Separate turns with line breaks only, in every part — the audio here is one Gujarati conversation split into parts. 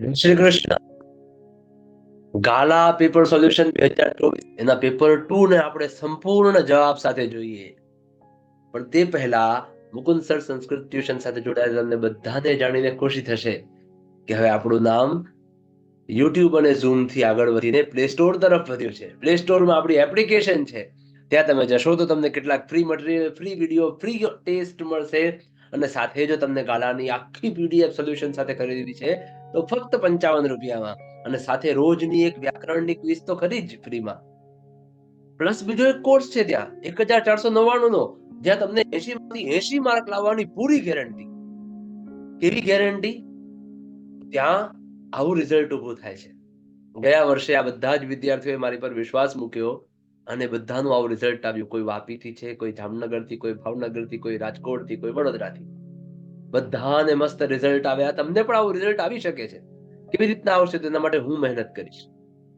શ્રી કૃષ્ણ ગાલા પેપર સોલ્યુશન બે હજાર ચોવીસ. એના પેપર ટુ ને આપણે સંપૂર્ણ જવાબ સાથે જોઈએ. પણ તે પહેલા મુકુંદ સર સંસ્કૃત ટ્યુશન સાથે જોડાયેલા તમને બધાને જાણીને ખુશી થશે કે હવે આપણું નામ યુટ્યુબ અને ઝૂમથી આગળ વધીને પ્લે સ્ટોર તરફ વધ્યું છે. પ્લે સ્ટોરમાં આપણી એપ્લિકેશન છે. ત્યાં તમે જશો તો તમને કેટલાક free material free video free test મળશે. અને સાથે જો તમને ગાલાની આખી પીડીએફ સોલ્યુશન સાથે ખરીદવી છે, તો ફક્ત પંચાવન રૂપિયામાં. અને સાથે રોજની એક વ્યાકરણની ક્વિઝ તો ખરી જ ફ્રીમાં. પ્લસ બીજો એક કોર્સ છે ત્યાં, એક હજાર ચારસો નવ્વાણું નો જ્યાં તમને એસી માંથી એસી માર્ક લાવવાની પૂરી ગેરંટી કેવી ગેરંટી ત્યાં આવું રિઝલ્ટ ઊભું થાય છે. ગયા વર્ષે આ બધા જ વિદ્યાર્થીઓએ મારી પર વિશ્વાસ મૂક્યો અને બધાનું આવું રિઝલ્ટ આવ્યું. કોઈ વાપીથી છે, કોઈ જામનગરથી, કોઈ ભાવનગરથી, કોઈ રાજકોટથી, કોઈ વડોદરાથી. બધાને મસ્ત રિઝલ્ટ આવ્યા. તમને પણ આવું રિઝલ્ટ આવી શકે છે. કેવી રીતના આવશે તેના માટે હું મહેનત કરીશ.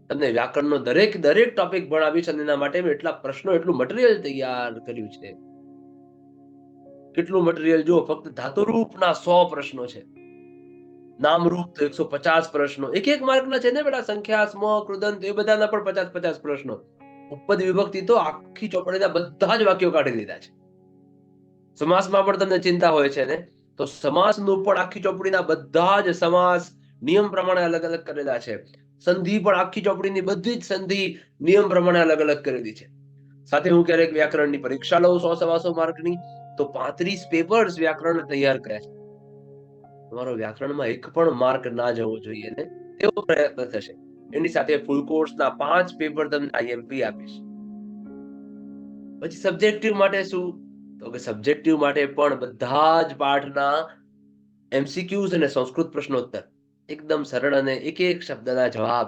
તમને વ્યાકરણનો દરેક દરેક ટોપિક ભણાવીશ અને એના માટે મેં એટલા પ્રશ્નો, એટલું મટીરિયલ તૈયાર કર્યું છે. કેટલું મટીરિયલ જો ફક્ત ધાતુરૂપના સો પ્રશ્નો છે. નામરૂપ તો એકસો પચાસ પ્રશ્નો. એક એક માર્કના છે ને બેટા. સંખ્યા સ્મ કૃદંત એ બધાના પણ પચાસ પચાસ પ્રશ્નો. ઉપદ વિભક્તિ તો આખી ચોપડીના બધા જ વાક્યો કાઢી લીધા છે. સમાસમાં પણ તમને ચિંતા હોય છે ને, તો સમાસનું પણ આખી ચોપડીના બધા જ સમાસ નિયમ પ્રમાણે અલગ અલગ કરેલા છે. સંધિ પણ આખી ચોપડીની બધી જ સંધિ નિયમ પ્રમાણે અલગ અલગ કરેલી છે. સાથે હું ક્યારેક વ્યાકરણની પરીક્ષા લઉં સો સવાસો માર્કની, તો પાંત્રીસ પેપર્સ વ્યાકરણ તૈયાર કર્યા છે. તમારો વ્યાકરણમાં એક પણ માર્ક ના જવો જોઈએ ને એવો પ્રયત્ન થશે. એની સાથે ફૂલ કોર્સના પાંચ પેપર તમને આઈએમપી આપીશ. પછી સબ્જેક્ટિવ માટે શું? તો કે સબ્જેક્ટિવ માટે પણ બધા જ પાઠના એમસીક્યુઝ અને સંસ્કૃત પ્રશ્નોત્તર એકદમ સરળ અને એક એક શબ્દના જવાબ.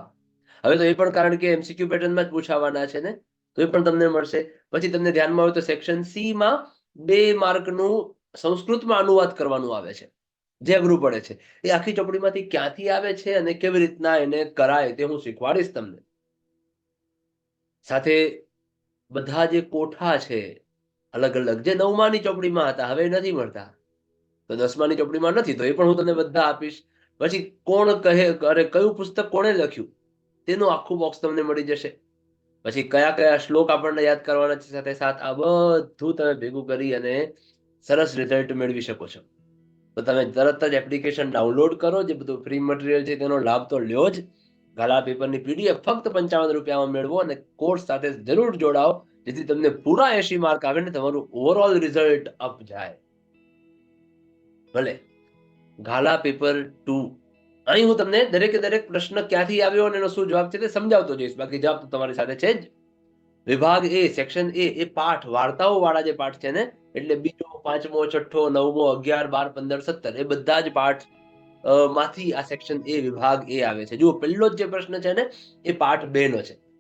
હવે તો એ પણ કારણ કે એમસીક્યુ પેટર્નમાં જ પૂછાવાના છે ને, તો એ પણ તમને મળશે. પછી તમને ધ્યાનમાં આવે તો સેક્શન સી માં બે માર્કનું સંસ્કૃતમાં અનુવાદ કરવાનું આવે છે. જે પડે છે. એ આખી ચોપડીમાંથી ક્યાંથી આવે છે અને કેવી રીતના એને કરાય તે હું શીખવાડીશ તમને. સાથે બધા જે કોઠા છે, અલગ અલગ જે નવમાની ચોપડીમાં હતા, હવે નથી મળતા. તો દસમાની ચોપડીમાં નથી, તો એ પણ હું તમને બધા આપીશ. પછી કોણ કહે, અરે કયું પુસ્તક કોણે લખ્યું? તેનું આખું બોક્સ તમને મળી જશે. પછી કયા કયા શ્લોક આપણને યાદ કરવાના છે સાથે, સાથ આ બધું તમે ભેગું કરી અને સરસ રિઝલ્ટ મેળવી શકો છો. તો તમે તરત જ એપ્લિકેશન ડાઉનલોડ કરો, જે બધું ફ્રી મટીરિયલ છે તેનો લાભ તો લ્યો જ. ગાલા પેપરની પીડીએફ ફક્ત પંચાવન રૂપિયામાં મેળવો અને કોર્સ સાથે જરૂર જોડાઓ, જેથી તમને પૂરા એસી માર્ક આવે ને તમારું ઓવરઓલ રિઝલ્ટ અપ જાય. ભલે. ગાલા પેપર ટુ અહીં હું તમને દરેકે દરેક પ્રશ્ન ક્યાંથી આવ્યો અને એનો શું જવાબ છે તે સમજાવતો જઈશ. બાકી જવાબ તો તમારી સાથે છે જ. વિભાગ એ સેક્શન એ એ પાઠ વાર્તાઓ વાળા જે પાઠ છે ને એટલે બીજો, પાંચમો, છઠ્ઠો, નવમો, અગિયાર, બાર, પંદર, સત્તર એ બધા જ પાઠમાંથી આ સેક્શન એ વિભાગ એ આવે છે. જુઓ, પહેલો જ જે પ્રશ્ન છે ને, એ પાઠ બે નો છે.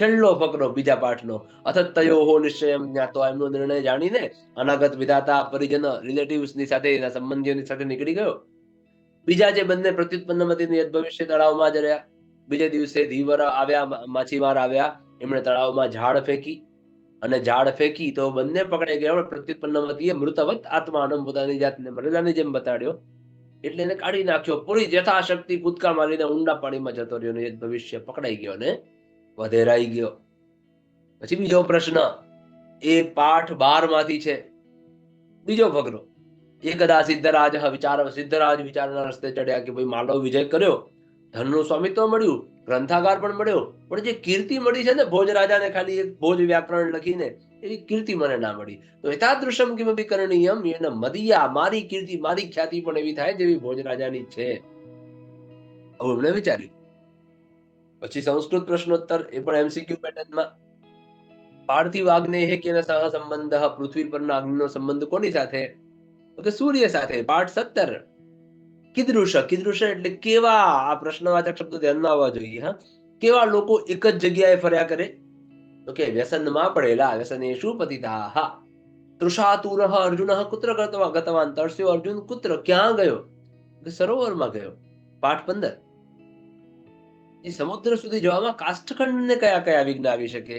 છેલ્લો ફકરો, બીજા પાઠનો. અથતયો હો નિશ્ચયમ, જ્ઞાતો એમનો નિર્ણય જાણીને અનાગત વિધાતા, પરિજન રિલેટિવ્સની સાથે એના સંબંધીઓની સાથે નીકળી ગયો. બીજા જે બંને પ્રત્યુત્પન્નમતી યદ ભવિષ્ય તળાવમાં જ રહ્યા. બીજે દિવસે ધીવર આવ્યા માછીમાર આવ્યા. એમણે તળાવમાં ઝાડ ફેંકી. અને ઝાડ ફેંકી તો બંને પકડાઈ ગયા પ્રત્યુત્પન્નમતીએ મૃતવત આત્માનમ પોતાની જાતને મરેલાની જેમ બતાડ્યો. એટલે એને કાઢી નાખ્યો. પૂરી યથાશક્તિ કૂદકા મારીને ઊંડા પાણીમાં જતો રહ્યો ને ભવિષ્ય પકડાઈ ગયો ને વધેરાઈ ગયો. પછી બીજો પ્રશ્ન, એ પાઠ બારમાંથી છે. બીજો ફકરો કદા સિદ્ધરાજ વિચાર, સિદ્ધરાજ વિચારના રસ્તે ચડ્યા કે ભાઈ માલવ વિજય કર્યો. ધનનું સ્વામિત્વ મળ્યું. ગ્રંથાગાર પણ મળ્યો, પણ જે કીર્તિ મળી છે ને ભોજ રાજાને ખાલી એક ભોજ વ્યાકરણ લખીને, એવી કીર્તિ મને ના મળી. તો એતાદૃશમ કિમપી કરણીયમ એને મદિયા, મારી કીર્તિ, મારી ખ્યાતિ પણ એવી થાય જેવી ભોજ રાજાની છે. આવું એમણે વિચાર્યું. પછી સંસ્કૃત પ્રશ્નોત્તર, એ પણ એમસીક્યુ પેટર્નમાં. પાર્થિવ આગ્ને હે કેના સહ સંબંધ પૃથ્વી પરના અગ્નિનો સંબંધ કોની સાથે? તો કે સૂર્ય સાથે, પાઠ સત્તર. કીદૃશ, કિદૃશ એટલે કેવા, આ પ્રશ્નવાચક શબ્દ ધ્યાનમાં આવવા જોઈએ, હા? કેવા લોકો એક જ જગ્યાએ ફર્યા કરે? તો કે વ્યસનમાં પડેલા, વ્યસને શું પતિતા? હા. તૃષાતુર અર્જુન કુત્ર ગતવા, ગતવાન તરસ્યો અર્જુન કુત્ર ક્યાં ગયો? સરોવરમાં ગયો? પાઠ પંદર. એ સમુદ્ર સુધી જવામાં કાષ્ઠખંડ ને કયા કયા વિઘ્ન આવી શકે?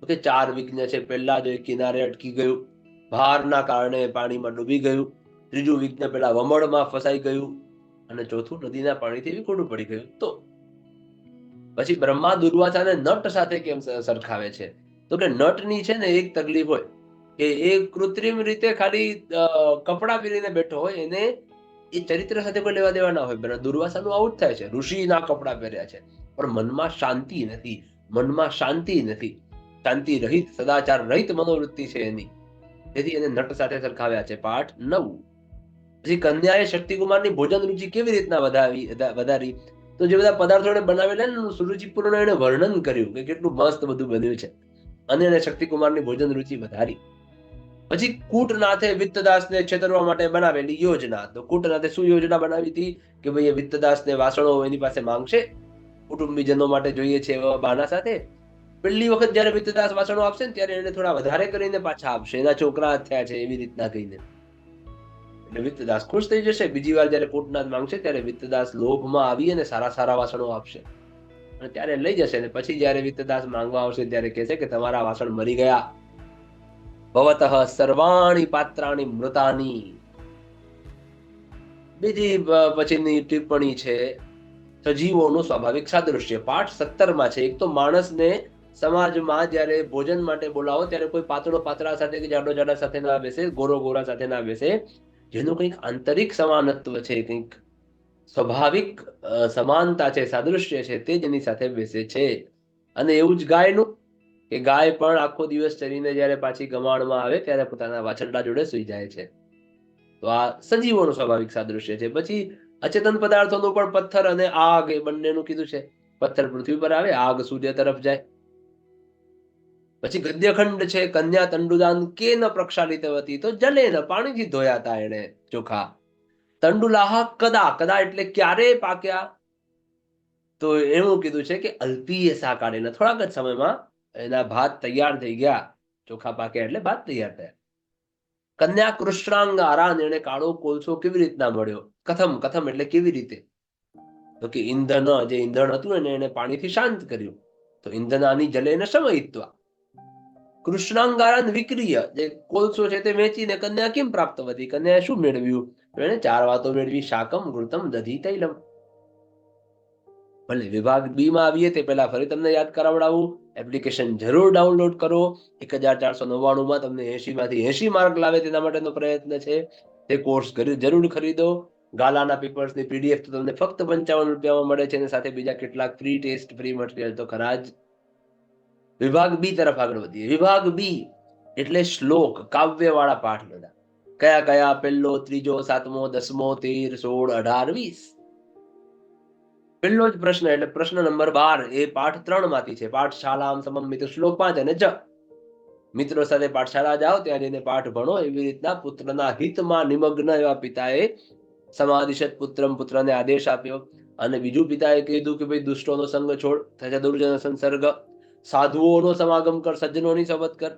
તો કે ચાર વિઘ્ન છે, પહેલા જો કિનારે અટકી ગયું. ભારના કારણે પાણીમાં ડૂબી ગયું. ત્રીજું વિઘ્ન પેલા વમળમાં ફસાઈ ગયું અને ચોથું નદીના પાણીથી વિખોડું પડી ગયું. તો પછી બ્રહ્મા દુર્વાસાને નટ સાથે કેમ સરખાવે છે? તો કે નટની છે ને એક તકલીફ હોય કે એ કૃત્રિમ રીતે ખાલી કપડાં પહેરીને બેઠો હોય એને એ ચરિત્ર સાથે કોઈ લેવા દેવા ના હોય. દુર્વાસાનું આવું જ થાય છે. ઋષિના કપડાં પહેર્યા છે. પણ મનમાં શાંતિ નથી. મનમાં શાંતિ નથી. શાંતિ રહિત, સદાચાર રહિત મનોવૃત્તિ છે એની. તેથી એને નટ સાથે સરખાવ્યા છે. પાઠ નવ. પછી કન્યાએ શક્તિકુમારની ભોજન રુચિ કેવી રીતના વધાવી, વધા- વધારી? તો જે બધા પદાર્થો એને બનાવેલા ને સુરુચિપૂર્ણ એને વર્ણન કર્યું કે કેટલું મસ્ત બધું બન્યું છે. અને એને શક્તિકુમારની ભોજન રુચિ વધારી. પછી કૂટનાથે વિત્તદાસને છેતરવા માટે બનાવેલી યોજના. તો કૂટનાથે શું યોજના બનાવી હતી? કે ભાઈ એ વિત્તદાસને વાસણો એની પાસે માંગશે. કુટુંબીજનો માટે જોઈએ છે એવા બહાના સાથે. પહેલી વખત જ્યારે વિત્તદાસ વાસણો આપશે ને ત્યારે એને થોડા વધારે કરીને પાછા આપશે. એના છોકરા થયા છે એવી રીતના કહીને. એટલે વિત્તદાસ ખુશ થઈ જશે. બીજી વાર જ્યારે કૂટનાથ માંગશે ત્યારે વિત્તદાસ લોભમાં આવી અને સારા સારા વાસણો આપશે. અને ત્યારે લઈ જશે અને પછી જ્યારે વિત્તદાસ માંગવા આવશે ત્યારે કહેશે કે તમારા વાસણ મરી ગયા. ભવતઃ સર્વાણી પાત્રાણી મૃતાની. બીજી પછીની ટિપ્પણી છે, સજીવોનું સ્વાભાવિક સાદૃશ્ય. પાઠ સત્તરમાં છે, એક તો માણસને સમાજમાં જ્યારે ભોજન માટે બોલાવો, ત્યારે કોઈ પાતળો પાતળા સાથે કે જાડો જાડા સાથે ના બેસે, ગોરો ગોરા સાથે ના બેસે જેનું કંઈક આંતરિક સમાનત્વ છે, કંઈક સ્વાભાવિક સમાનતા છે, સાદૃશ્ય છે, તે જ એની સાથે બેસે છે. અને એવું જ ગાયનું, કે ગાય પણ આખો દિવસ ચરીને જ્યારે પાછી ગમાણમાં આવે, ત્યારે પોતાના વાછરડા જોડે સુઈ જાય છે. તો આ સજીવોનું સ્વાભાવિક સાદૃશ્ય છે. પછી અચેતન પદાર્થોનું પણ પથ્થર અને આગ, એ બંનેનું કીધું છે. પથ્થર પૃથ્વી પર આવે, આગ સૂર્ય તરફ જાય. પછી ગદ્યખંડ છે, કન્યા તંડુદાન કે ન પ્રક્ષાલિતવતી તો જલે ન પાણીથી ધોયા હતા એને ચોખા. તંડુલાહ કદા કદા એટલે ક્યારે પાક્યા? તો એવું કીધું છે કે અલ્પીએ સાકાળીને થોડાક જ સમયમાં એના ભાત તૈયાર થઈ ગયા. ચોખા પાક્યા એટલે ભાત તૈયાર થયા. કન્યા કૃષ્ણાંગ આરાન એને કાળો કોલસો કેવી રીતના મળ્યો? કથમ કથમ એટલે કેવી રીતે? તો કે ઇંધન, જે ઈંધણ હતું એને એને પાણીથી શાંત કર્યું. તો ઇંધનાની જલેન સમયિત્વા કૃષ્ણાંગારાન વિક્રિય. જે કોલસો છે તે વેચીને કન્યા કેમ પ્રાપ્ત વધી? કન્યાએ શું મેળવ્યું? એને ચાર વાતો મેળવી. શાકમ ઘૃતમ દધી, તૈલમ. ભલે વિભાગ બી માં આવીએ તે પહેલા ફરી તમને યાદ કરાવડાવું. એપ્લિકેશન જરૂર ડાઉનલોડ કરો. એક હજાર ચારસો નવ્વાણું માં તમને એસી માંથી એસી માર્ક લાવે તેના માટેનો પ્રયત્ન છે. તે કોર્સ જરૂર ખરીદો. ગાલાના પેપર્સની પીડીએફ તો તમને ફક્ત પંચાવન રૂપિયામાં મળે છે. અને સાથે બીજા કેટલાક ફ્રી ટેસ્ટ ફ્રી મટીરિયલ તો ખરા જ. વિભાગ બી તરફ આગળ વધીએ. વિભાગ બી એટલે શ્લોક કાવ્ય વાળા પાઠ બધા કયા કયા? પહેલો, ત્રીજો, સાતમો, દસમો, તેર, સોળ, અઢાર, વીસ. પહેલો જ પ્રશ્ન એટલે પ્રશ્ન નંબર બાર એ પાઠ ત્રણમાંથી છે. પાઠશાળામ સમમિત શ્લોક પાંચ અને જ. મિત્રો સાથે પાઠશાળા જાઓ, ત્યાં જઈને પાઠ ભણો. એવી રીતના પુત્રના હિતમાં નિમગ્ન એવા પિતાએ સમાધિશત પુત્રમ પુત્રને આદેશ આપ્યો. અને બીજું પિતાએ કીધું કે ભાઈ, દુષ્ટોનો સંગ છોડ તથા દુર્જન સંસર્ગ સાધુઓનો સમાગમ કર, સજ્જનોની શપથ કર.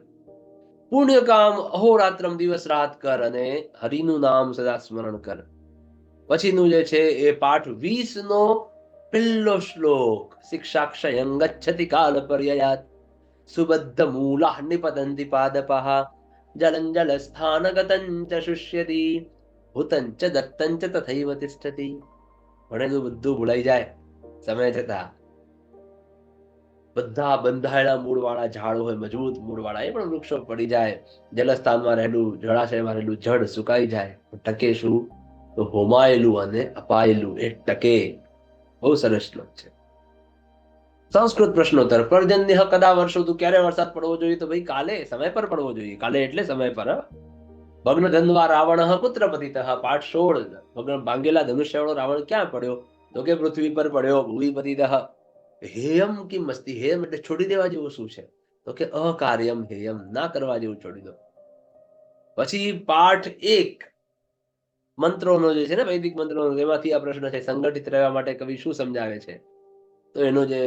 પુણ્ય કામ અહોરાત્રમ દિવસ રાત કર અને હરિનું નામ સદા સ્મરણ કર. પછીનું જે છે એ પાઠ વીસ નો પહેલો શ્લોક. શિક્ષાક્ષયં ગચ્છતિ કાલ પર્યયાત. સુબદ્ધ મૂલા નિપતંતિ પાદપઃ. જલં જલ સ્થાનગતં ચ શુષ્યતિ. હુતં ચ દત્તં ચ તથૈવ તિષ્ઠતિ ભણેલું બધું ભૂલાઈ જાય. સમય જતા બધા બંધાયેલા મૂળવાળા ઝાડ હોય, મજબૂત મૂળવાળા, એ પણ વૃક્ષો પડી જાય. જલસ્થાનમાં રહેલું, જળાશયમાં રહેલું જળ સુકાઈ જાય. ટકે શું? તો હોમાયેલું અને અપાયેલું એ ટકે. બહુ સરસ શ્લોક છે. સંસ્કૃત પ્રશ્નોત્તર, પર્જન્ય કદા વર્ષો, તું ક્યારે વરસાદ પડવો જોઈએ? તો ભાઈ કાલે સમય પર પડવો જોઈએ. કાલે એટલે સમય પર. ભગ્ન ધનવા રાવણ પુત્ર પતિત પાઠ સોળ. ભગ્ન ભાંગેલા ધનુષ્યવાળો રાવણ ક્યાં પડ્યો? તો કે પૃથ્વી પર પડ્યો ભૂમિ પતિત હેયમ કી મસ્તી હેયમ એટલે છોડી દેવા જેવું શું છે? તો કે અકાર્યમ હેયમ, ના કરવા જેવું છોડી દો. પછી પાઠ એક, મંત્રોનો જે છે ને વૈદિક મંત્રોનો, એમાંથી આ પ્રશ્ન છે, સંગઠિત રહેવા માટે કવિ શું સમજાવે છે? તો એનો જે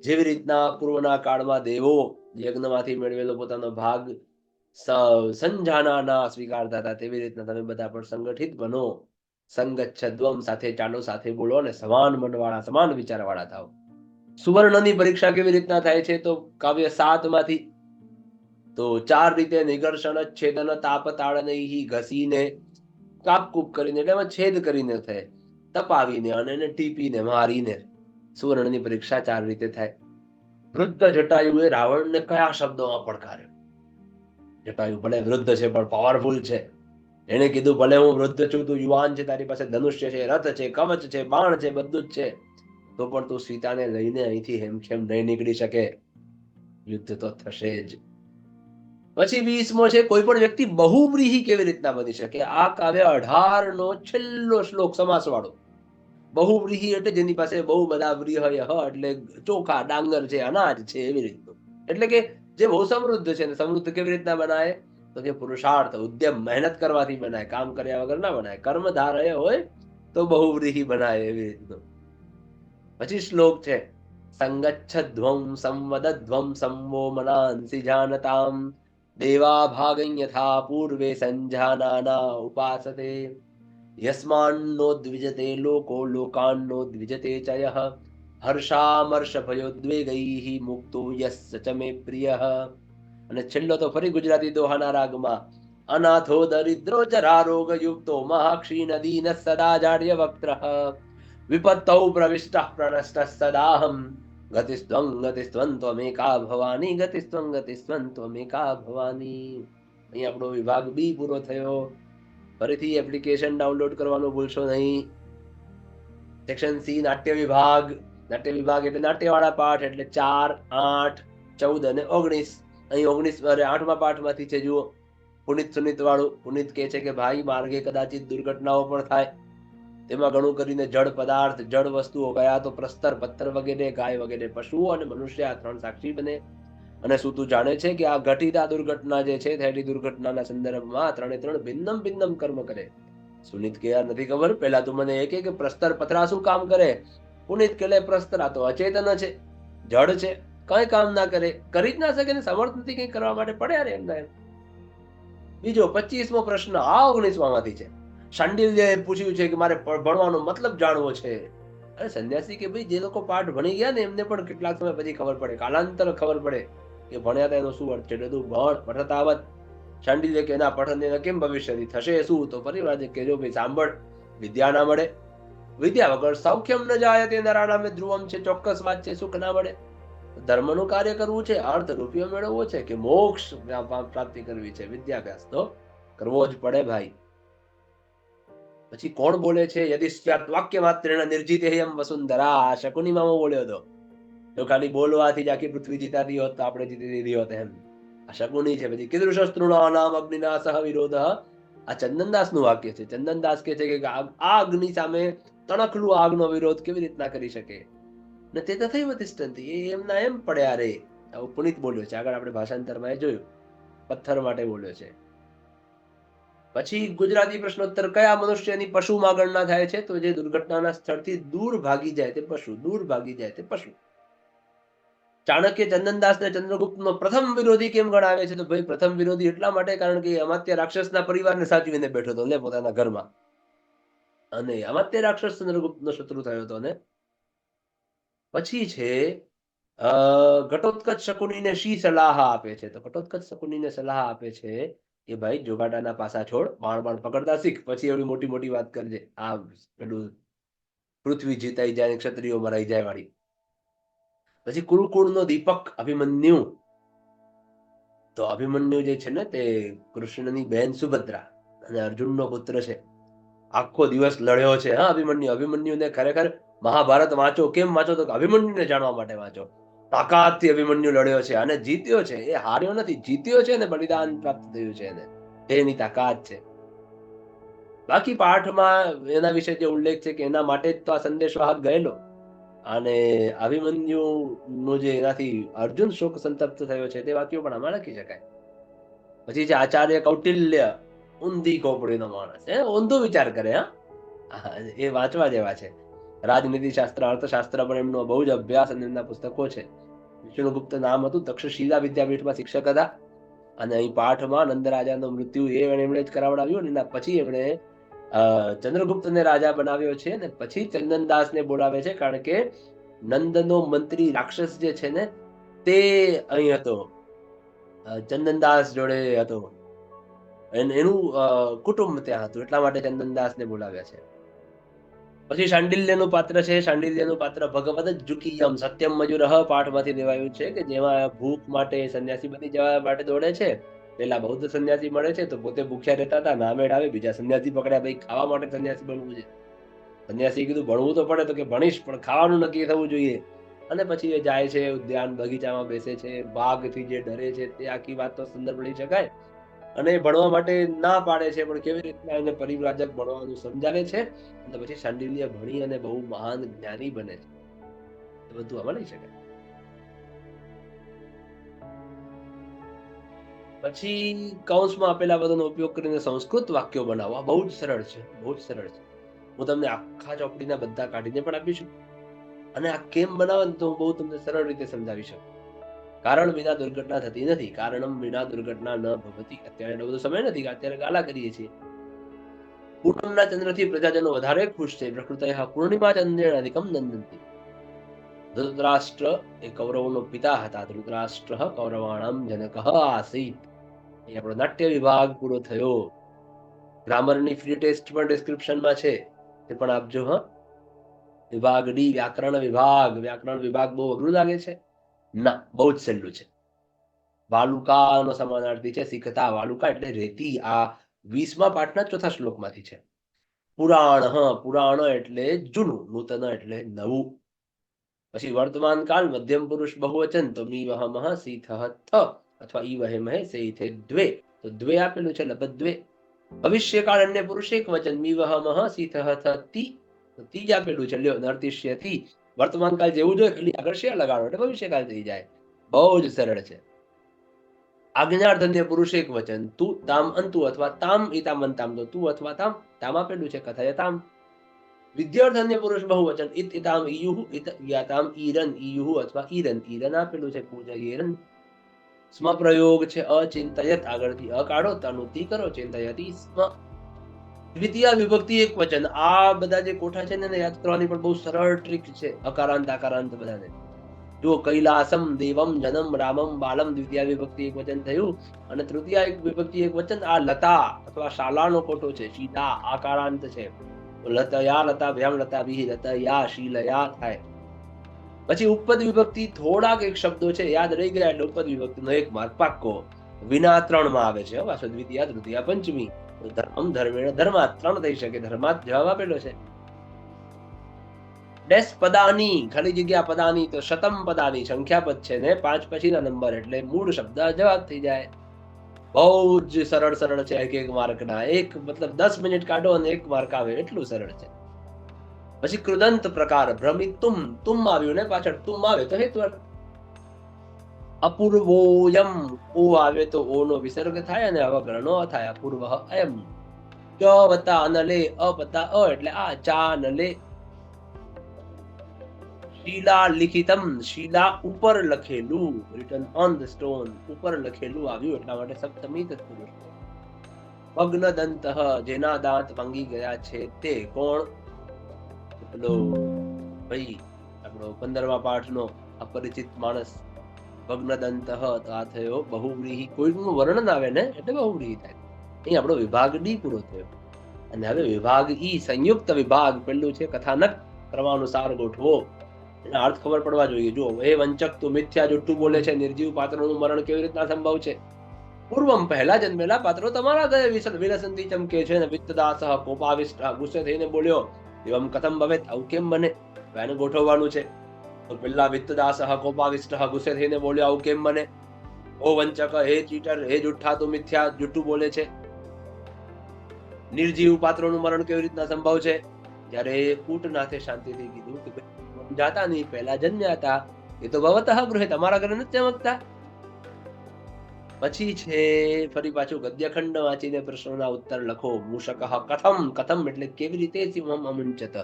જેવી રીતના પૂર્વના કાળમાં દેવો યજ્ઞમાંથી મેળવેલો પોતાનો ભાગ સંજાના ના સ્વીકારતા હતા, તેવી રીતના તમે બધા પણ સંગઠિત બનો. સંગચ્છદ્વમ સાથે ચાલો સાથે બોલો અને સમાન મનવાળા, સમાન વિચારવાળા થાવ સુવર્ણની પરીક્ષા કેવી રીતના થાય છે? તો કાવ્ય સાતમાંથી તો ચાર રીતે નિગર્ષણ, છેદન તાપ તાળનૈહી ઘસીને કાપકૂપ કરીને એટલે એમાં છેદ કરીને થાય. તપાવીને અને એને ટીપીને, મારીને સુવર્ણની પરીક્ષા ચાર રીતે થાય. વૃદ્ધ જટાયુએ રાવણને કયા શબ્દોમાં પડકાર્યો? જટાયુ ભલે વૃદ્ધ છે, પણ પાવરફુલ છે. એને કીધું, ભલે હું વૃદ્ધ છું, તું યુવાન છે, તારી પાસે ધનુષ્ય છે, રથ છે, કવચ છે, બાણ છે, બધું જ છે. તો પણ તું સીતાને લઈને અહીંથી હેમખેમ નહીં નીકળી શકે. યુદ્ધ તો થશે જ. પછી વીસમો છે, કોઈ પણ વ્યક્તિ બહુમ્રીહી કેવી રીતના બની શકે? આ કાવ્ય અઢાર નો છેલ્લો શ્લોક સમાસ વાળો બહુવ્રીહી એટલે જેની પાસે બહુ બધા વ્રીહ એટલે ચોખા, ડાંગર છે, અનાજ છે, એવી રીતનું. એટલે કે જે બહુ સમૃદ્ધ છે ને સમૃદ્ધ કેવી રીતના બનાય તો કે પુરુષાર્થ, ઉદ્યમ, મહેનત કરવાથી બનાય, કામ કર્યા વગર ના બનાય. કર્મ ધારય હોય તો બહુવ્રીહી બનાય એવી રીતનું. પછી શ્લોક છે સંગચ્છધ્વમ સંવદધ્વમ સંવો મનાંસી જાનતામ દેવા ભાગં યથા પૂર્વે સંજાનાના ઉપાસતે યસ્માન્નો દ્વિજતે લોકો લોકાન્નો દ્વિજતે ચ યઃ હર્ષામર્ષ ભયોદ્વેગૈઃ મુક્તો યસ્સ ચ મે પ્રિયઃ અને છેલ્લો તો ફરી ગુજરાતી દોહાના રાગમાં અનાથો દરિદ્રો જરારોગ યુક્તો મહાક્ષી નદીન સદા જાડ્ય વક્ત્ર વિપત્તૌ પ્રવિષ્ટઃ પ્રનષ્ટઃ સદાહમ ગતિસ્ત્વં ગતિસ્ત્વં ત્વમેકા ભવાની ગતિસ્ત્વં ગતિસ્ત્વં ત્વમેકા ભવાની અહીં આપણો વિભાગ બી પૂરો થયો. ફરીથી એપ્લિકેશન ડાઉનલોડ કરવાનું ભૂલશો નહીં. સેક્શન સી નાટ્ય વિભાગ. નાટ્ય વિભાગ એટલે નાટ્યવાળા પાઠ એટલે ચાર, આઠ, ચૌદ અને ઓગણીસ. અહીં ઓગણીસ આઠમા પાઠમાંથી છે જુઓ. પુનિત સુનિત વાળું પુનિત કહે છે કે, ભાઈ, માર્ગે કદાચિત દુર્ઘટનાઓ પણ થાય. તેમાં ઘણું કરીને જળ પદાર્થ, જળ વસ્તુઓ ગયા તો પ્રસ્તર, પથ્થર વગેરે, ગાય વગેરે પશુઓ અને મનુષ્ય આ ત્રણ સાક્ષી બને. અને શું તું જાણે છે કે આ ઘટિત આ દુર્ઘટના જે છે, થયેલી દુર્ઘટનાના સંદર્ભમાં ત્રણે ત્રણ ભિન્નમ ભિન્નમ કર્મ કરે? સુનિત કે, યાર, નથી ખબર? પહેલા તું મને એ કે પ્રસ્તર પથરા શું કામ કરે? પુનિત કે લે પ્રસ્તર, આ તો અચેતન છે. જડ છે. કઈ કામ ના કરે. કરી જ ના શકે ને સમર્થ નથી કઈ કરવા માટે પડ્યા રે એમના એમ બીજો પચીસમો પ્રશ્ન આ ઓગણીસમા માંથી છે. શાંડિલ્યએ પૂછ્યું છે કે મારે ભણવાનો મતલબ જાણવો છે. અરે સંન્યાસી કે ભાઈ, જે લોકો પાઠ ભણી ગયા ને, એમને પણ કેટલાક સમય પછી ખબર પડે. કાલાંતર ખબર પડે કે ભણ્યા હતા એનો શું અર્થ છે? તું ભણ પઠતાવત શાંડિલ્ય કે એના પઠન કેમ ભવિષ્યથી? થશે શું? તો પરિવાર કહેજો, ભાઈ, સાંભળ, વિદ્યા ના મળે. વિદ્યા વગર સૌખ્યમ ન જાય તે નામે ધ્રુવમ છે, ચોક્કસ વાત છે, સુખ ના મળે. ધર્મનું કાર્ય કરવું છે, અર્થ રૂપિયો મેળવવો છે કે મોક્ષ પ્રાપ્તિ કરવી છે? વિદ્યાભ્યાસ તો કરવો જ પડે ભાઈ. પછી કોણ બોલે છે? યદિ સ્યાત વાક્ય માત્ર નિર્જીત હેયમ વસુંધરા. આ શકુની મામો બોલ્યો હતો. જો ખાલી બોલવાથી જ આખી પૃથ્વી જીતાતી હોત તો આપણે જીતી દીધી હોત એમ. આ શકુની છે. પછી કીધું શસ્ત્રુણા નામ અગ્નિના સહ વિરોધ. આ ચંદનદાસનું વાક્ય છે. ચંદનદાસ કે છે કે આ અગ્નિ સામે તણખલું આગનો વિરોધ કેવી રીતના કરી શકે? ને તે તો થઈ વતિષ્ઠંતી એ એમના એમ પડ્યા રે. આવું પુનિત બોલ્યો છે. આગળ આપણે ભાષાંતરમાં એ જોયું. પથ્થર માટે બોલ્યો છે. પછી ગુજરાતી પ્રશ્નોત્તર કયા મનુષ્યની પશુમાં ગણના થાય છે? તો જે દુર્ઘટનાના સ્થળથી દૂર ભાગી જાય તે પશુ, દૂર ભાગી જાય તે પશુ. ચાણક્ય ચંદનદાસ ને ચંદ્રગુપ્ત નો પ્રથમ વિરોધી કેમ ગણાવે છે? તો ભાઈ, પ્રથમ વિરોધી એટલા માટે કારણ કે અમાત્ય રાક્ષસના પરિવારને સાચવીને બેઠો હતો, લે પોતાના ઘરમાં. અને અમાત્ય રાક્ષસ ચંદ્રગુપ્ત નો શત્રુ થયો હતો ને. પછી છે ઘટોત્કચ શકુનીને શી સલાહ આપે છે? તો ઘટોત્કચ શકુનીને સલાહ આપે છે કે ભાઈ જોગાટાના પાસા છોડ, બાણ બાણ પકડતા શીખ, પછી એવડી મોટી મોટી વાત કરજે. આ પેલું પૃથ્વી જીતાઈ જાય ક્ષત્રિયો મરાઈ જાય વાળી. પછી કુરુકુળનો દીપક અભિમન્યુ. તો અભિમન્યુ જે છે ને તે કૃષ્ણની બહેન સુભદ્રા અને અર્જુનનો પુત્ર છે. આખો દિવસ લડ્યો છે. હા, અભિમન્યુ, અભિમન્યુને ખરેખર મહાભારત વાંચો. કેમ વાંચો? તો અભિમન્યુને જાણવા માટે વાંચો. તાકાતથી અભિમન્યુ લડ્યો છે અને જીત્યો છે. એ હાર્યો નથી, જીત્યો છે ને બલિદાન પ્રાપ્ત થયું છે એને. એની તાકાત છે. બાકી પાઠમાં એના વિશે જે ઉલ્લેખ છે કે એના માટે જ તો આ સંદેશવાહક ગયેલો. અને અભિમન્યુ નો જે એનાથી અર્જુન શોક સંતપ્ત થયો છે તે વાક્યો પણ આમાં લખી શકાય. પછી જે આચાર્ય કૌટિલ્ય, ઊંધી ખોપડીનો માણસ. એ ઊંધો વિચાર કરે હા, એ વાંચવા જેવા છે. રાજનીતિ શાસ્ત્ર અર્થશાસ્ત્ર પણ એમનો બહુ જ અભ્યાસ અને એમના પુસ્તકો છે. વિષ્ણુગુપ્ત નામ હતું તક્ષશિલા વિદ્યાપીઠમાં શિક્ષક હતા. અને અહીં પાઠમાં નંદ રાજાનું મૃત્યુ એ એમણે જ કરાવડાવ્યું અને એના પછી એમણે ચંદ્રગુપ્તને રાજા બનાવ્યો છે અને પછી ચંદનદાસને બોલાવે છે કારણ કે નંદનો મંત્રી રાક્ષસ જે છે ને, તે અહીં હતો. ચંદનદાસ જોડે હતો. એનું કુટુંબ ત્યાં હતું, એટલા માટે ચંદનદાસને બોલાવ્યા છે. પછી શાંડિલ્યનું પાત્ર છે, શાંડિલ્યનું પાત્ર ભગવત જુકીયમ, સત્યમ મજુરહ પાઠમાંથી લેવાયું છે કે જેમાં ભૂખ માટે સંન્યાસી બની જવા માટે દોડે છે. પેલા બૌદ્ધ સંન્યાસી મળે છે તો પોતે ભૂખ્યા રહેતા હતા, નામેડ આવે, બીજા સંન્યાસી પકડ્યા, ભાઈ ખાવા માટે સંન્યાસી બનવું છે. સંન્યાસી કીધું, ભણવું તો પડે તો કે ભણીશ, પણ ખાવાનું નક્કી થવું જોઈએ. અને પછી એ જાય છે, ઉદ્યાન, બગીચામાં બેસે છે બાઘથી જે ડરે છે તે આખી વાત તો સુંદર ભણી શકાય. અને ભણવા માટે ના પાડે છે, પણ કેવી રીતના એને પરિવ્રાજક ભણવાનું સમજાવે છે? અને પછી શાંડિલ્ય ભણી અને બહુ મહાન જ્ઞાની બને છે. બધું આમાં લઈ શકાય. પછી કૌંસમાં આપેલા બધાનો ઉપયોગ કરીને સંસ્કૃત વાક્યો બનાવવા. બહુ જ સરળ છે, બહુ જ સરળ છે. હું તમને આખા ચોપડીના બધા કાઢીને પણ આપીશું અને આ કેમ બનાવે તો હું બહુ તમને સરળ રીતે સમજાવી શકું. કારણ વિના દુર્ઘટના થતી નથી. કારણ વિના દુર્ઘટના ન ભવતી. અત્યારે એટલો બધો સમય નથી અત્યારે ગાલા કરીએ છીએ. પૂર્ણિમના ચંદ્રથી પ્રજાજનો વધારે ખુશ છે. પ્રકૃતિ પૂર્ણિમા ચંદ્રેણ અધિકમ નંદંતી. ધૃતરાષ્ટ્ર એ કૌરવોનો પિતા હતા. ધૃતરાષ્ટ્ર કૌરવાણમ જનક આસીત. એ આપણો નાટ્ય વિભાગ પૂરો થયો. ગ્રામરની ફ્રી ટેસ્ટ પણ ડિસ્ક્રિપ્શનમાં છે. તે પણ આપજો, હા. વિભાગ ડી વ્યાકરણ વિભાગ. વ્યાકરણ વિભાગ બહુ અઘરું લાગે છે. ના, બહુ જ સહેલું છે. વાલુકાનો સમાનાર્થી છે, શીખતા વાલુકા એટલે રેતી. આ વીસમા પાઠના ચોથા શ્લોકમાંથી છે. પુરાણ, હ, પુરાણ એટલે જૂનું, નૂતન એટલે નવું. પછી વર્તમાન કાળ, મધ્યમ પુરુષ બહુવચન, તો મી વહ મહ સીથ થ, અથવા ઈ વહે મહે સેઈથે દ્વે. તો દ્વે આપેલું છે લબદ્વે ભવિષ્યકાળ અન્ય પુરુષ એક વચન, મી વહ મહ સીથ થ તી. તો તી જ આપેલું છે, લ્યો નર્તિષ્ય થી વર્તમાન કાળ જેવું જોઈએ ખાલી આગળ શેર લગાડો, એટલે ભવિષ્યકાળ થઈ જાય. બહુ જ સરળ છે. આજ્ઞાર્ધન્ય પુરુષ એક વચન, તું તામ અંતુ અથવા તામ ઇતામ અંતામ, તો તું અથવા તામ તામ આપેલું છે, કથા તામ. વિદ્યાર્થન્ય પુરુષ બહુવચન ઇત ઇતામ ઈયુહુ ઇત યાતામ ઈરન ઈયુહુ અથવા ઈરન ઈરન આપેલું છે, પૂજા ઈરન. સ્મ પ્રયોગ છે, અચિંતયત, આગળથી અ કાઢો તનુતિ કરો, ચિંતયતી સ્મ દ્વિતીય વિભક્તિ એક વચન. આ બધા જે કોઠા છે ને એને યાદ કરવાની પણ બહુ સરળ ટ્રીક છે. અકારાંત, આકારાંત બધાને. જો કૈલાસમ, દેવમ, જનમ, રામમ, બાલમ દ્વિતીય વિભક્તિ એક વચન થયું અને તૃતીય એક વિભક્તિ એક વચન આ લતા અથવા શાલાનો કોઠો છે. સીતા આકારાંત છે. લતયા લતા ભ્યામ લતા બી લતયા, શીલયા થાય. પછી ઉપપદ વિભક્તિ થોડાક એક શબ્દો છે. યાદ રહી ગયા એટલે ઉપપદ વિભક્તિનો એક માર્ગ પાક્કો. વિના ત્રણમાં આવે છે. પાછો દ્વિતીય, તૃતીય, પંચમી. ધર્મ, ધર્મેણ ધર્મા ત્રણ થઈ શકે. ધર્માત જવાબ આપેલો છે. ડેસ પદાની, ખાલી જગ્યા પદાની તો શતમ પદાની સંખ્યાપદ છે ને? પાંચ પછીના નંબર એટલે મૂળ શબ્દ જવાબ થઈ જાય. બહુ જ સરળ સરળ છે એક એક માર્કના. એક મતલબ દસ મિનિટ કાઢો અને એક માર્ક આવે એટલું સરળ છે. પછી કૃદંત પ્રકાર ભ્રમિત તુમ તુમ આવ્યું ને પાછળ તુમ આવે તો હેતુ અપૂર્વોયમ. ઓ આવે તો ઓ નો વિસર્ગ થાય અને અવગ્રહ નો થાય. અપૂર્વ અયમ ચ વત્તા અનલે અ વત્તા અ એટલે આ ચા નલે શીલા લિખિતમ શીલા ઉપર લખેલું. રિટન ઓન ધ સ્ટોન ઉપર લખેલું આવ્યું. એટલા માટે સપ્તમી તત્પુરુષ ભગ્ન દંત જેના દાંત ભાંગી ગયા છે તે કોણ? પેલો ભાઈ, આપણો પંદરમા પાઠનો અપરિચિત માણસ. ભગ્ન દંત આ થયો બહુવ્રીહી. કોઈનું વર્ણન આવે ને, એટલે બહુવ્રીહી થાય. અહીં આપણો વિભાગ ડી પૂરો થયો. અને હવે વિભાગ ઈ, સંયુક્ત વિભાગ, પેલું છે કથાનક. ક્રમાનુસાર ગોઠવો. એનો અર્થ ખબર પડવા જોઈએ. જો એ વંચક તો મિથ્યા જુઠ્ઠું બોલે છે, નિર્જીવ પાત્રોનું મરણ કેવી રીતના સંભવ છે? પૂર્વમ પહેલા જન્મેલા પાત્રો તમારા ગયા વિલસંતી ચમકે છે ને વિત્તદાસ કોપાવિષ્ટ ગુસ્સે થઈને બોલ્યો, એવમ કથમ ભવે આવું કેમ બને? એને ગોઠવવાનું છે. પેલા વિત્તદાસ કોપાવિષ્ટ ગુસ્સે થઈને બોલ્યો આવું કેમ મને ઓ વંચક હે ચીટર હે જુઠ્ઠા તો મિથ્યા જુઠ્ઠું બોલે છે નિર્જીવ પાત્રોનું મરણ કેવી રીતના સંભવ છે? જ્યારે કૂટનાથે શાંતિથી કીધું કે જાતા નહીં, પહેલા જન્મ્યા હતા, એ તો ભવતઃ ગૃહે, તમારા ઘરે નથી ચમકતા. પછી છે, ફરી પાછું ગદ્યખંડ વાંચીને પ્રશ્નોના ઉત્તર લખો, મૂષક કથમ કથમ એટલે કેવી રીતે સિંહમ અમુંચત?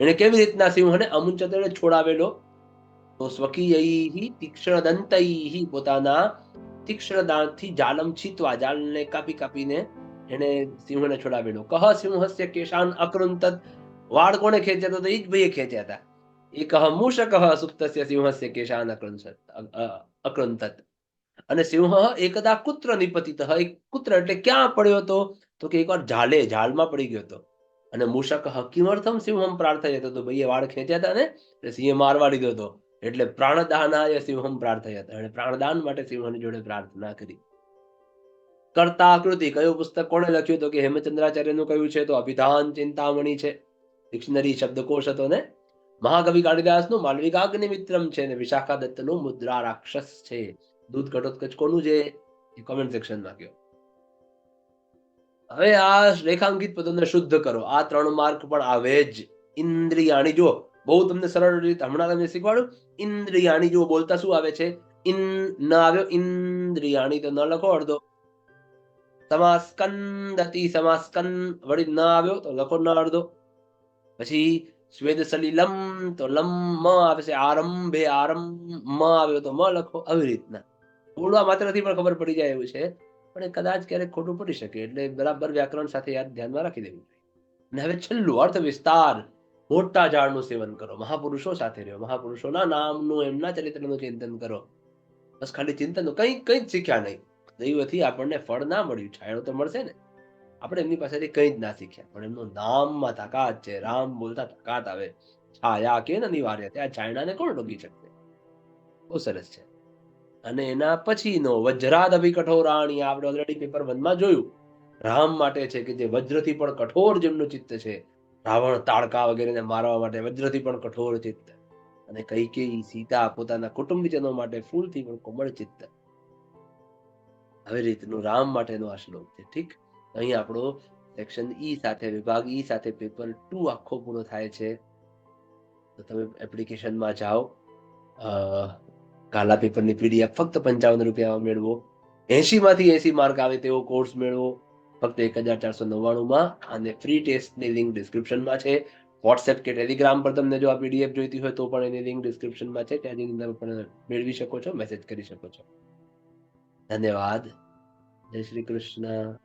એને કેવી રીતના સિંહને અમુન એટલે છોડાવેલો. તો સ્વકીયૈ તીક્ષ્ણ દંતૈ પોતાના તીક્ષ્ણ દાંતથી જાલમ છીતવા, જાલને કાપી કાપીને એને સિંહને છોડાવેલો. કહ સિંહસ્ય કેશાન અકૃંતત વાળ કોણે ખેંચ્યા? તો એ જ ભાઈએ ખેંચ્યા હતા. એક મૂષક સુપ્તસ્ય સિંહસ્ય કેશાન અકૃંસત અકૃંતત અને સિંહ એકદા કુત્ર નિપતિત. એક કુત્ર એટલે ક્યાં પડ્યો હતો તો કે એકવાર ઝાલે ઝાડમાં પડી ગયો હતો. અને મૂષક કિમર્થમ સિંહમ પ્રાર્થયત તો ભાઈએ વાળ ખેંચ્યા હતા ને, એટલે સિંહે મારવા દીધો હતો. એટલે પ્રાણદાનાય સિંહમ હતા. અને પ્રાણદાન માટે સિંહની જોડે પ્રાર્થના કરી. કરતા આકૃતિ, કયું પુસ્તક કોણે લખ્યું તો કે હેમચંદ્રાચાર્યનું કયું છે? તો અભિધાન ચિંતામણી છે. ડિક્શનરી શબ્દકોશ હતો ને. મહાકવિ કાળિદાસનું માલવિકાગ્નિ મિત્રમ છે ને વિશાખા દત્તનું મુદ્રા રાક્ષસ છે. દૂધ ઘટોત્કચ કોનું છે? એ કોમેન્ટ સેક્શનમાં કહો હવે આ રેખાંકિત પદોને શુદ્ધ કરો. આ ત્રણ માર્ક પણ આવે જ. ઇન્દ્રિયાણી જો બહુ તમને સરળ રીતે હમણાં તમને શીખવાડું. ઇન્દ્રિયાણી જો બોલતા શું આવે છે? ઇન ન આવ્યો, ઇન્દ્રિયાણી તો ન લખો અડધો. સમાસ્કંદતી, સમાસ્કંદ વળી ન આવ્યો તો લખો ન અડધો. પછી શ્વેદ સલીલમ તો લમ મ આવે છે. આરંભે આરંભ મ આવ્યો તો મ લખો. આવી રીતના. બોલવા માત્રથી પણ ખબર પડી જાય એવું છે. પણ એ કદાચ ક્યારેક ખોટું પડી શકે. એટલે બરાબર વ્યાકરણ સાથે યાદ ધ્યાનમાં રાખી દેવું અને હવે છેલ્લું, અર્થ વિસ્તાર. મોટા ઝાડનું સેવન કરો. મહાપુરુષો સાથે રહ્યો. મહાપુરુષોના નામનું એમના ચરિત્રનું ચિંતન કરો. બસ ખાલી ચિંતન કંઈ કંઈ જ શીખ્યા નહીં. દૈવથી આપણને ફળ ના મળ્યું. છાયડો તો મળશે ને. આપણે એમની પાસેથી કંઈ જ ના શીખ્યા. પણ એમનું નામમાં તાકાત છે. રામ બોલતા તાકાત આવે. છાયા કે અનિવાર્ય ત્યાં છાયડાને કોણ રોકી શકશે? બહુ સરસ છે. અને એના પછીનો વજ્રાદ અભિ કઠોરાણી આપણે ઓલરેડી પેપર વનમાં જોયું. રામ માટે છે કે જે વજ્રથી પણ કઠોર જેમનું ચિત્ત છે, રાવણ તાડકા વગેરેને મારવા માટે વજ્રથી પણ કઠોર ચિત્ત. અને કૈકેયી સીતા પોતાના કુટુંબીજનો માટે ફૂલથી પણ કોમળ ચિત્ત. આવી રીતનું રામ માટેનો આ શ્લોક છે, ઠીક? અહીં આપણો સેક્શન ઈ સાથે, વિભાગ ઈ સાથે પેપર ટુ આખો પૂરો થાય છે. તો તમે એપ્લિકેશનમાં જાઓ. કાલા પેપરની પીડીએફ ફક્ત પંચાવન રૂપિયામાં મેળવો. એસી માંથી એસી માર્ક આવે તેવો કોર્સ મેળવો. ફક્ત એક હજાર ચારસો નવ્વાણુંમાં અને ફ્રી ટેસ્ટની લિંક ડિસ્ક્રિપ્શનમાં છે. વોટ્સએપ કે ટેલિગ્રામ પર તમને જો આ પીડીએફ જોઈતી હોય તો પણ એની લિંક ડિસ્ક્રિપ્શનમાં છે. ત્યાંથી અંદર પણ મેળવી શકો છો મેસેજ કરી શકો છો. ધન્યવાદ. જય શ્રી કૃષ્ણ.